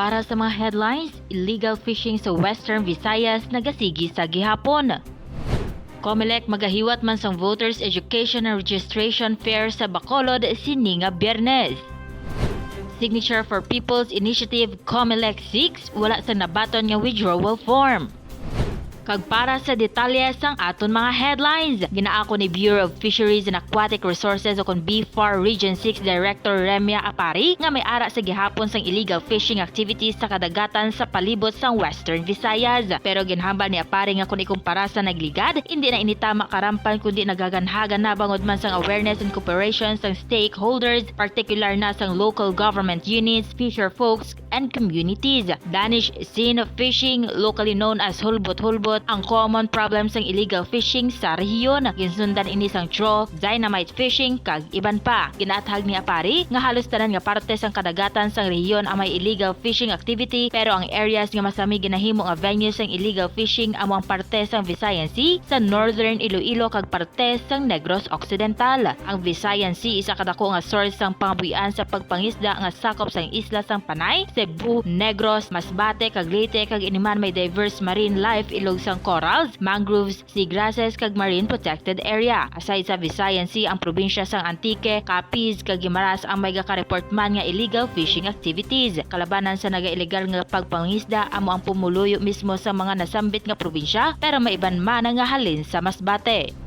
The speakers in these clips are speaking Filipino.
Para sa mga headlines, illegal fishing sa Western Visayas nagasigi sa gihapon. Comelec magahiwat man sang Voters Education and Registration Fair sa Bacolod sininga Biyernes. Signature for People's Initiative Comelec 6 wala sa nabaton nga withdrawal form. Kag para sa detalye sang aton mga headlines, ginaako ni Bureau of Fisheries and Aquatic Resources o kon BFAR Region 6 Director Remia Apari nga may ara sa gihapon sang illegal fishing activities sa kadagatan sa palibot sang Western Visayas. Pero ginhambal ni Apari nga kung ikumpara sa nagligad, hindi na initama karampan kundi nagaganhagan na bangod man sang awareness and cooperation sang stakeholders, particular na sang local government units, fisher folks, and communities. Danish scene fishing, locally known as hulbot-hulbot, ang common problem sang illegal fishing sa rehiyon. Ginsundan ini sang trawl, dynamite fishing, kag iban pa. Ginathag ni Apari nga halos tanan nga parte sang kadagatan sang rehiyon ang may illegal fishing activity pero ang areas nga masami ginahimo nga venues sang illegal fishing among parte sang Visayan Sea sa Northern Iloilo kag parte sang Negros Occidental. Ang Visayan Sea isa kadako nga source sang pangabuhian sa pagpangisda nga sakop sang isla sang Panay, Cebu, Negros, Masbate kag Leyte kag iniman may diverse marine life ilog sang corals, mangroves, seagrasses kag marine protected area. Aside sa Visayan Sea ang probinsya sang Antique, Capiz kag Guimaras ang may gaka-report man nga illegal fishing activities. Kalabanan sa naga-illegal nga pagpangisda amo ang pumuluyo mismo sa mga nasambit nga probinsya pero may iban man nga halin sa Masbate.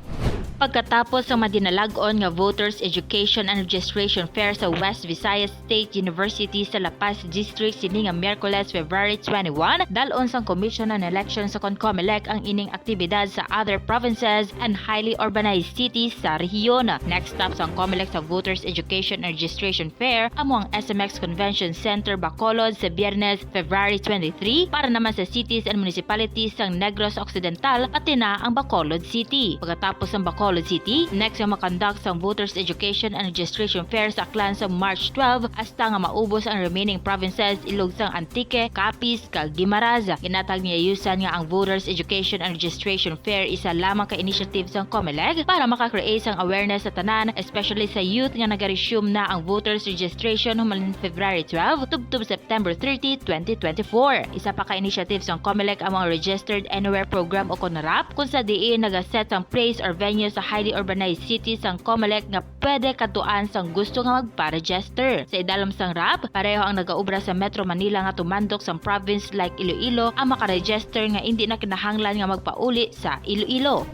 Pagkatapos sa madinalag-on nga Voters Education and Registration Fair sa West Visayas State University sa La Paz District sini nga Miyerkules February 21, dalon sang Commission on Elections sa CONCOMELEC ang ining aktibidad sa other provinces and highly urbanized cities sa rehiyon. Next stop sang COMELEC sa Voters Education and Registration Fair amo ang SMX Convention Center Bacolod sa Biyernes February 23 para naman sa cities and municipalities sang Negros Occidental pati na ang Bacolod City. Pagkatapos ng Bacolod City, next nga makonduct sa Voters Education and Registration Fair sa Aklan sa March 12 hasta nga maubos ang remaining provinces ilog sang Antique, Capiz, kag Guimaras. Ginatag ni Ayusan nga ang Voters Education and Registration Fair isa lamang ka initiative sang COMELEC para makakreate sang awareness sa tanan, especially sa youth nga nag-resume na ang voters registration humalin February 12 tubtub September 30, 2024. Isa pa ka initiative sang COMELEC ang mga Registered Anywhere Program o CONRAP kung sa diin nagaset sang place or venue sa highly urbanized cities sang COMELEC nga pwede katuan sang gusto nga magpa-register. Sa idalom sang RAP, pareho ang nagaubra sa Metro Manila nga tumandok sang province like Iloilo ang makaregister nga hindi na kinahanglan nga magpauli sa Iloilo.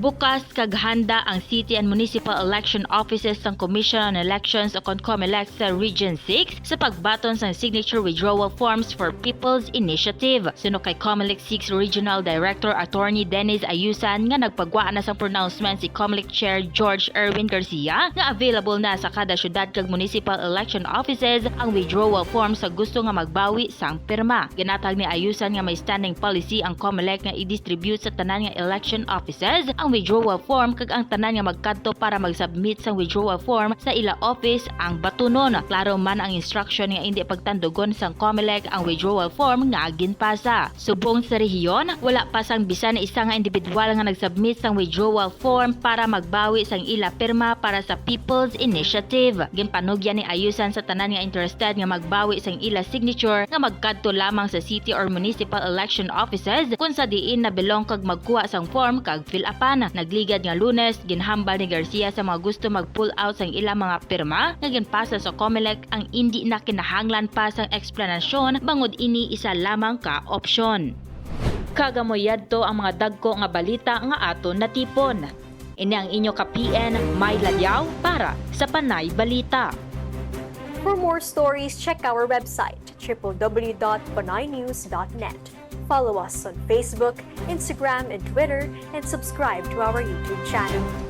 Bukas kaghanda ang City and Municipal Election Offices ng Commission on Elections o CONCOMELEC sa Region 6 sa pagbaton sa signature withdrawal forms for People's Initiative. Suno kay COMELEC 6 Regional Director Attorney Dennis Ayusan nga nagpagwaan na sa pronouncement si COMELEC Chair George Erwin Garcia nga available na sa kada syudad kag municipal election offices ang withdrawal form sa gusto nga magbawi sang pirma. Ginatag ni Ayusan nga may standing policy ang COMELEC nga i-distribute sa tanan nga election offices ang withdrawal form kag ang tanan nga magkadto para mag-submit sang withdrawal form sa ila office ang batunon. Klaro man ang instruction nga hindi pagtandugon sang COMELEC ang withdrawal form nga ginpasa. Subong sa rehiyon, wala pa sang bisan isa nga individual nga nag-submit sang withdrawal form para magbawi sang ila pirma para sa People's Initiative. Ginpanugyan ni ayusan sa tanan nga interested nga magbawi sang ila signature nga magkadto lamang sa city or municipal election offices kung sa diin na belong kag magkuha sang form kag fill upan. Nagligad nga lunes, ginhambal ni Garcia sa mga gusto mag-pull out sang ilang mga pirma nga ginpasa sa COMELEC ang hindi na kinahanglan pa sang eksplanasyon bangod ini isa lamang ka opsyon. Kagamoyad to ang mga dagko nga balita nga aton natipon. Ini ang inyo ka PN May Ladyaw para sa Panay Balita. For more stories, check our website www.panaynews.net. Follow us on Facebook, Instagram, and Twitter, and subscribe to our YouTube channel.